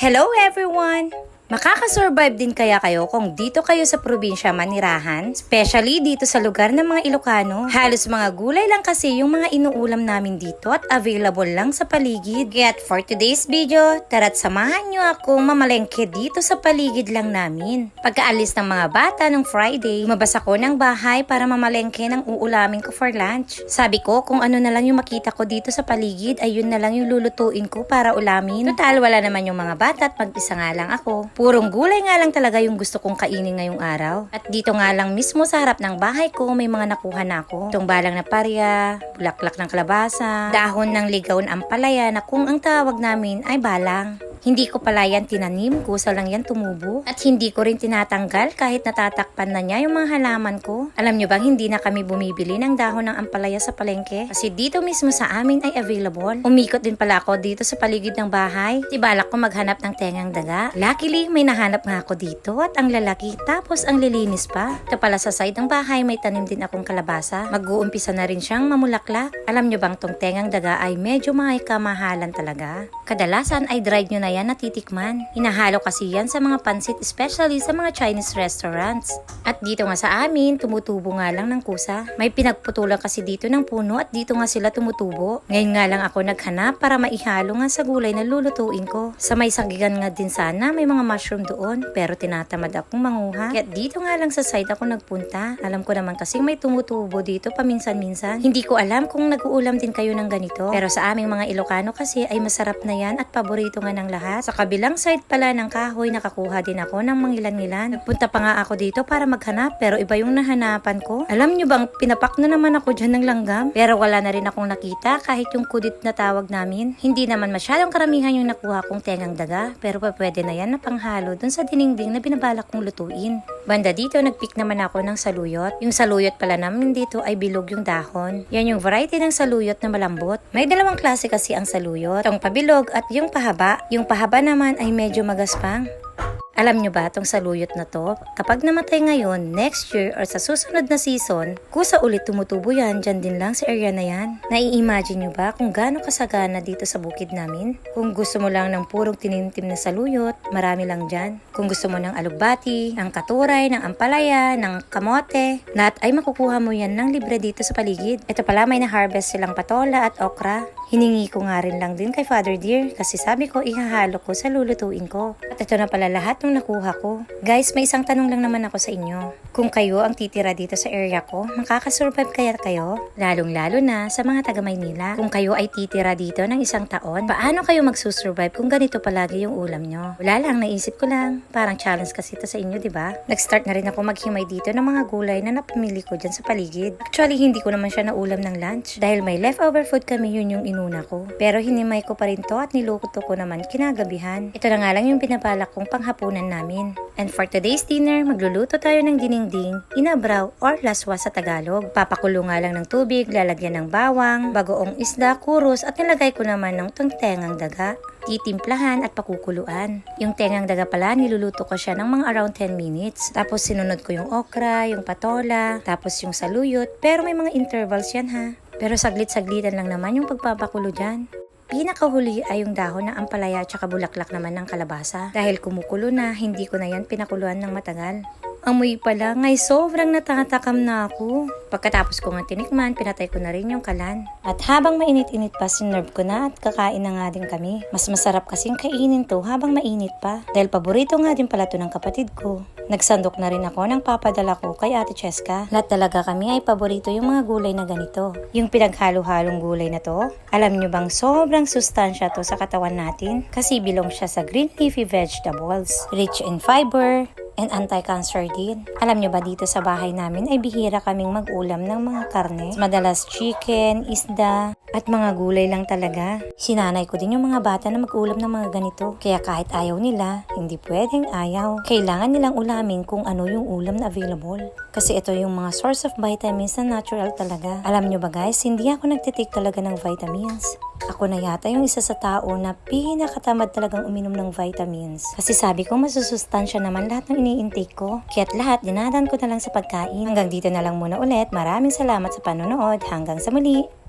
Hello everyone! Makakasurvive din kaya kayo kung dito kayo sa probinsya manirahan? Especially dito sa lugar ng mga Ilocano. Halos mga gulay lang kasi yung mga inuulam namin dito at available lang sa paligid. Kaya for today's video, tara't samahan nyo ako mamalengke dito sa paligid lang namin. Pagkaalis ng mga bata nung Friday, lumabas ako ng bahay para mamalengke ng uulamin ko for lunch. Sabi ko kung ano na lang yung makita ko dito sa paligid ay yun na lang yung lulutuin ko para ulamin. Total wala naman yung mga bata at mag-isa nga lang ako. Purong gulay nga lang talaga yung gusto kong kainin ngayong araw. At dito nga lang mismo sa harap ng bahay ko may mga nakuha na ako. Itong balang na parya, bulaklak ng kalabasa, dahon ng ligaw na ampalaya na kung ang tawag namin ay balang. Hindi ko pala yan tinanim, kusa lang yan tumubo. At hindi ko rin tinatanggal kahit natatakpan na niya yung mga halaman ko. Alam nyo bang hindi na kami bumibili ng dahon ng ampalaya sa palengke? Kasi dito mismo sa amin ay available. Umikot din pala ako dito sa paligid ng bahay. Tibalak ko maghanap ng tengang daga. Luckily, may nahanap nga ako dito at ang lalaki tapos ang lilinis pa. Ito pala sa side ng bahay may tanim din akong kalabasa. Mag-uumpisa na rin siyang mamulaklak. Alam nyo bang tong tengang daga ay medyo may kamahalan talaga? Kadalasan ay dried nyo na yan natitikman. Hinahalo kasi yan sa mga pansit especially sa mga Chinese restaurants. At dito nga sa amin, tumutubo nga lang ng kusa. May pinagputulan kasi dito ng puno at dito nga sila tumutubo. Ngayon nga lang ako naghanap para maihalo nga sa gulay na lulutuin ko. Sa may sagigan nga din sana may mga mushroom doon pero tinatamad akong manguha. Kaya dito nga lang sa site ako nagpunta. Alam ko naman kasi may tumutubo dito paminsan-minsan. Hindi ko alam kung nag-uulam din kayo ng ganito. Pero sa aming mga Ilocano kasi ay masarap na yan at paborito nga ng lahat. Sa kabilang side pala ng kahoy, nakakuha din ako ng mangilan-ngilan. Nagpunta pa nga ako dito para maghanap pero iba yung nahanapan ko. Alam nyo bang pinapak na naman ako dyan ng langgam? Pero wala na rin akong nakita kahit yung kudit na tawag namin. Hindi naman masyadong karamihan yung nakuha kong tengang daga pero pwede na yan na panghalo dun sa diningding na binabalak kong lutuin. Banda dito, nagpick naman ako ng saluyot. Yung saluyot pala namin dito ay bilog yung dahon. Yan yung variety ng saluyot na malambot. May dalawang klase kasi ang saluyot. Yung pabilog at yung pahaba. Yung pahaba naman ay medyo magaspang. Alam nyo ba tong saluyot na to? Kapag namatay ngayon, next year or sa susunod na season, kusa ulit tumutubo yan dyan din lang sa area na yan. Nai-imagine nyo ba kung gaano kasagana dito sa bukid namin? Kung gusto mo lang ng purong tinimtim na saluyot, marami lang dyan. Kung gusto mo ng alugbati, ng katuray, ng ampalaya, ng kamote, lahat ay makukuha mo yan ng libre dito sa paligid. Ito pala may na-harvest silang patola at okra. Hiningi ko nga rin lang din kay Father Dear kasi sabi ko ihahalo ko sa lulutuin ko. At ito na pala lahat nakuha ko. Guys, may isang tanong lang naman ako sa inyo. Kung kayo ang titira dito sa area ko, makakasurvive kaya kayo? Lalong-lalo na sa mga taga Maynila. Kung kayo ay titira dito ng isang taon, paano kayo magsusurvive kung ganito palagi yung ulam nyo? Wala lang, naisip ko lang. Parang challenge kasi ito sa inyo, di ba? Nag-start na rin ako maghimay dito ng mga gulay na napamili ko dyan sa paligid. Actually, hindi ko naman siya naulam ng lunch. Dahil may leftover food kami, yun yung inuna ko. Pero hinimay ko pa rin to at niluto ko naman kinagabihan. Ito na nga lang yung pinabalak kong panghapunan namin. And for today's dinner, magluluto tayo ng dinengding, inabraw or laswa sa Tagalog. Papakulo nga lang ng tubig, lalagyan ng bawang, bagoong isda, kuros at nilagay ko naman ng tungtengang daga titimplahan at pakukuluan. Yung tengang daga pala, niluluto ko siya ng mga around 10 minutes. Tapos sinunod ko yung okra, yung patola, tapos yung saluyot. Pero may mga intervals yan ha. Pero saglit-saglitan lang naman yung pagpapakulo dyan. Pinakahuli ay yung dahon ng ampalaya at bulaklak naman ng kalabasa. Dahil kumukulo na, hindi ko na yan pinakuluan ng matagal. Amoy pala, ngay sobrang natatakam na ako. Pagkatapos ko nga tinikman, pinatay ko na rin yung kalan. At habang mainit-init pa, sinerve ko na at kakain na nga din kami. Mas masarap kasing kainin to habang mainit pa. Dahil paborito nga din pala to ng kapatid ko. Nagsandok na rin ako ng papadala ko kay Ate Cheska. Lahat talaga kami ay paborito yung mga gulay na ganito. Yung pinaghalo-halong gulay na to, alam nyo bang sobrang sustansya to sa katawan natin? Kasi bilong siya sa green leafy vegetables. Rich in fiber, and anti-cancer din. Alam nyo ba dito sa bahay namin ay bihira kaming mag-ulam ng mga karne. Madalas chicken, isda, at mga gulay lang talaga. Sinanay ko din yung mga bata na mag-ulam ng mga ganito. Kaya kahit ayaw nila, hindi pwedeng ayaw. Kailangan nilang ulamin kung ano yung ulam na available. Kasi ito yung mga source of vitamins na natural talaga. Alam nyo ba guys, hindi ako nagtitik talaga ng vitamins. Ako na yata yung isa sa tao na pinakatamad talagang uminom ng vitamins. Kasi sabi ko masusustansya naman lahat ng ini-intake ko. Kaya't lahat dinadan ko na lang sa pagkain. Hanggang dito na lang muna ulit. Maraming salamat sa panonood. Hanggang sa muli.